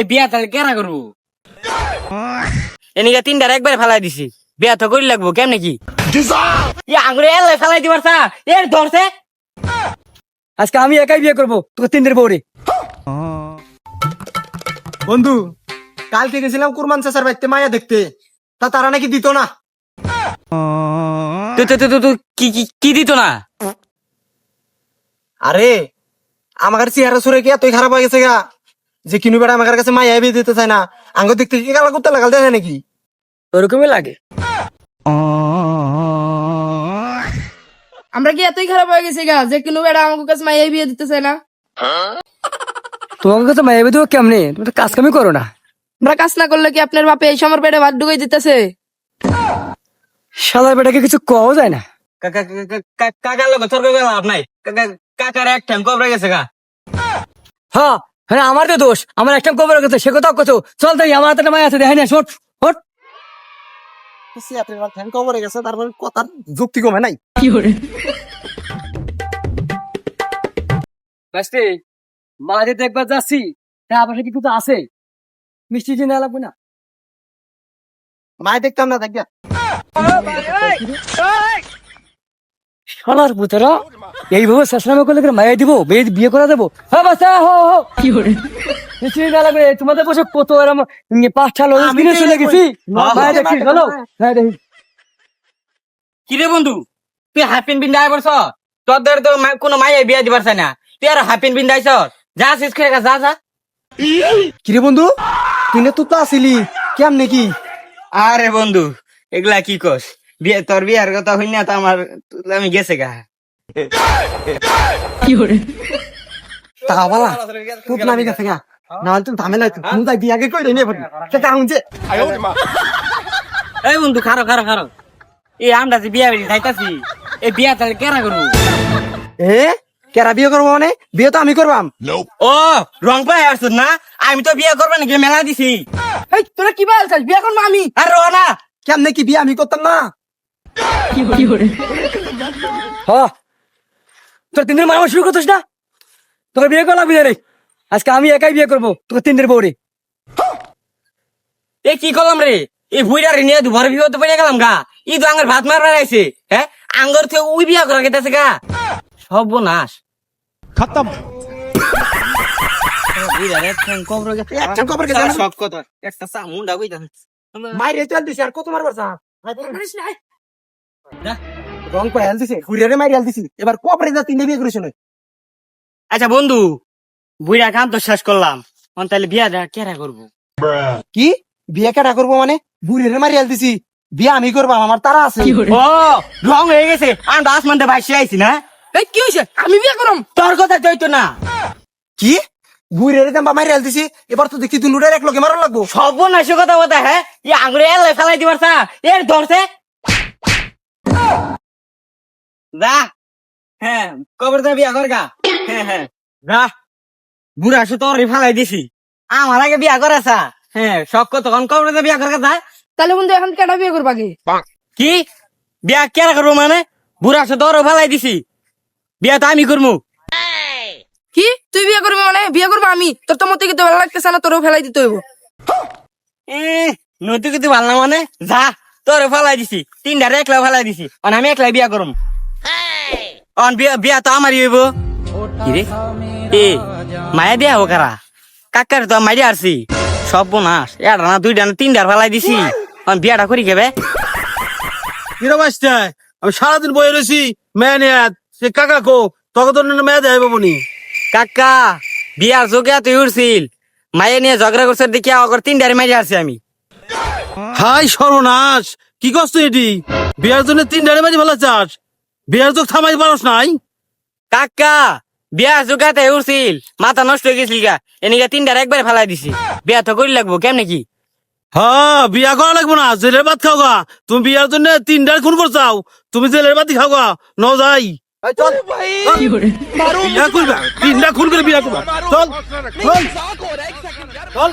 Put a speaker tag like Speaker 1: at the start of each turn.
Speaker 1: এই বিয়া তাহলে কেনা করব? এনিকে তিনটার একবারে ফেলাই দিছি। বিয়া তো করি লাগবো কেমনে কি? আঙুরে এলাই ফেলাই দিবার এর ধরছে।
Speaker 2: আজকে আমি একাই বিয়ে করব তোকে বউরে।
Speaker 3: বন্ধু কালকে গেছিলাম কুরমান চাচার বাড়িতে মায়া দেখতে। তা তারা নাকি দিত না।
Speaker 1: কি- কি দিত না?
Speaker 3: আরে আমার চেহারা সুরে কি এতই খারাপ হয়ে গেছে গা? যে কিনু বেড়া আমার কাছে মায়া বিয়ে দিতে চায় না আঙ্গ দেখতে কি গালা করতে লাগাল দেয় নাকি?
Speaker 2: ওরকমই লাগে।
Speaker 4: আমরা কি এতই খারাপ হয়ে গেছি গা যে কিনু বেড়া আমাকে কাছে মাইয়াই বিয়ে দিতে চায় না?
Speaker 2: তোমাকে কাছে মায়াবে দেবো কেমনে? তুমি তো কাজ কামই করো না।
Speaker 4: আমরা কাজ না করলে কি আপনার বাপে এই সময় পেটে ভাত ঢুকাই দিতেছে?
Speaker 2: সাদা বেটাকে কিছু কওয়া যায় না।
Speaker 1: কাকা কাকা- কাকা- কাকার লোক তর্ক লাভ নাই। কাকা- কাকার এক ঠ্যাং কবরে গেছে গা।
Speaker 2: হ্যাঁ হ্যাঁ আমার তো দোষ। আমার একটা কবর গেছে সে কথা কত চল তাই আমার হাতে মায়া আছে দেখে না শোট হট
Speaker 3: কবরে গেছে তারপর কথার যুক্তি কমে নাই।
Speaker 2: বাস্তে মা যেতে একবার যাচ্ছি তা আমার সাথে কিছু আছে। মিষ্টি লাগবে না
Speaker 3: মায় দেখতাম না দেখ
Speaker 2: সোনার পুতরা। এইভাবে শেষনামে করলে কি মায়া দিব? বিয়ে বিয়ে করে দেবো? হ্যাঁ বাচ্চা হো হো মিষ্টি দিয়ে নেওয়া লাগবে। তোমাদের বসে কত এরম পাঁচটা লোক কিনে চলে গেছি
Speaker 3: হ্যাঁ,
Speaker 2: মায়া
Speaker 3: হ্যাঁ, হ্যাঁ,
Speaker 2: চলো।
Speaker 3: হ্যাঁ।
Speaker 2: হ্যাঁ দেখি।
Speaker 1: বন্ধু? তুই হাফিন বিন দায় বলছ? তোর দ্বারা তো কোনো মাইয়া বিয়া দিবার চাই না। তুই আর হাফিন বিন দাইছ যা শেষ করে যা যা।
Speaker 3: কিরে বন্ধু? তুই না তো তো আসিলি। কেম নাকি
Speaker 1: আরে বন্ধু এগুলা কি কস? বিয়ে তোর বিয়ার কথা হই না তো আমার আমি গেছে গা।
Speaker 3: তা বালা তুই নামি গেছে গা। না তুমি ঝামেলা হইতো তুমি তাই বিয়াকে কই রে নিয়ে পড়ি সেটা হুঁজে
Speaker 1: এই বন্ধু খারো খারো খারো। এই আমরা যে বিয়া বাড়ি যাইতাছি এই বিয়া তাহলে কেনা করব?
Speaker 3: এ? কেরা বিয়ে করব মানে? বিয়ে তো আমি করবাম।
Speaker 1: ও রং পাই আসছ না? আমি তো বিয়ে করব নাকি মেলা দিছি।
Speaker 4: এই তোরা কি বলছিস বিয়ে করব আমি?
Speaker 1: আর রো না
Speaker 3: কেমনে কি বিয়ে আমি করতাম না?
Speaker 2: কি হ্যাঁ তোর তিন দিন মারা শুরু করছিস না? তোকে বিয়ে করা লাগবে রে। আজকে আমি একাই বিয়ে করব তোকে তিন দিন বউরে।
Speaker 1: এ কি করলাম রে? এই বুইরা রে নিয়ে দুবার বিয়ে তো পড়ে গেলাম গা। ই তো আঙ্গার ভাত মারবার আইছে হ্যাঁ? আঙ্গর থেকে উই বিয়া করা গেতেছে গা। সব নাশ
Speaker 3: খতম গেছে মাইরে চল দিছি আর কত মারবার চা? রং করে হেল দিছে ঘুরিয়ারে মাইরে হেল দিছি। এবার কপরে যা তিনটে বিয়ে করিস
Speaker 1: আচ্ছা বন্ধু বুইরা কাম তো শেষ করলাম। অন তাহলে বিয়া দেয়া কেরা করব?
Speaker 3: কি? বিয়ে কেটা করব মানে? ঘুরিয়ারে মারি হেল দিছি। বিয়ে আমি করবাম আমার তারা আছে।
Speaker 1: ও রং হয়ে গেছে। আসমানতে ভাসি আইছি না?
Speaker 4: এই কি হয়েছে আমি বিয়ে করম?
Speaker 1: তোর কথা না।
Speaker 3: কি? মারি হেল দিছি এবার তো লুডের এক লোকে মারা লাগবো।
Speaker 1: সর্বনাশ কথা কথা হ্যাঁ। ই আঙুরে এলাই ফেলাই দিবার চা এর ধরছে যা। হ্যাঁ কবর দা বিয়া করগা হ্যাঁ হ্যাঁ। যা। বুড়া সু তোর ফেলাই দিছি। আমার আগে বিয়া করেছা হ্যাঁ শখ তখন কবর দা বিয়া করগা যা।
Speaker 4: তাহলে বন্ধু এখন বিয়ে করবা কি?
Speaker 1: কি? বিয়া কেরা করব মানে? বুড়া সু তোর ফেলাই দিছি। বিয়া তো আমি করব
Speaker 4: কি? তুই বিয়ে করবি মানে? বিয়ে করব আমি? তোর তো মতে কিন্তু ভালো লাগতেছে না তোরও ফেলাই দিতে হইব।
Speaker 1: এ নতুন কিছু ভালো না মানে? যা তোর ফেলাই দিছি। তিনটা একলা ফেলাই দিছি। অন আমি একলাই বিয়া করম। অন বিয়া বিয়া তো আমারই হইব। কি রে এ মায়া দিয়া হো কারা? কাকার তো মারি আসছি সব বোনাস। এটা না দুইটা না তিনটার ফেলাই দিছি। অন বিয়াটা করি কেবে
Speaker 5: কিরা বাসটায় আমি সারাদিন বয়ে রয়েছি মেয়ে নিয়ে সে কাকা কো তখন তো মেয়ে দেয় বাবুনি
Speaker 1: কাকা বিয়ার যোগে তুই উঠছিল মায়ে নিয়ে ঝগড়া করছে দেখি আগর তিনটারে মারি আসছি আমি।
Speaker 5: হাই সর্বনাশ কি কষ্ট এটি? বিয়ার জন্য তিন ডাড়ি মাঝে ভালো চাস বিয়ার চোখ থামাই পারস নাই?
Speaker 1: কাকা বিয়া জোগাতে উঠছিল মাথা নষ্ট হয়ে গেছিল গা। এনেকে তিনটার একবারে ফেলাই দিছি। বিয়া তো করি লাগবো কেমনে কি?
Speaker 5: হ্যাঁ বিয়া করা লাগবো না জেলের ভাত খাও গা। তুমি বিয়ার জন্য তিন ডাড়ি খুন করছাও। তুমি জেলের ভাতই খাও গা ন যাই।
Speaker 3: চল।
Speaker 5: বিয়া করবা তিনটা খুন করে বিয়া করবা চল চল। চল।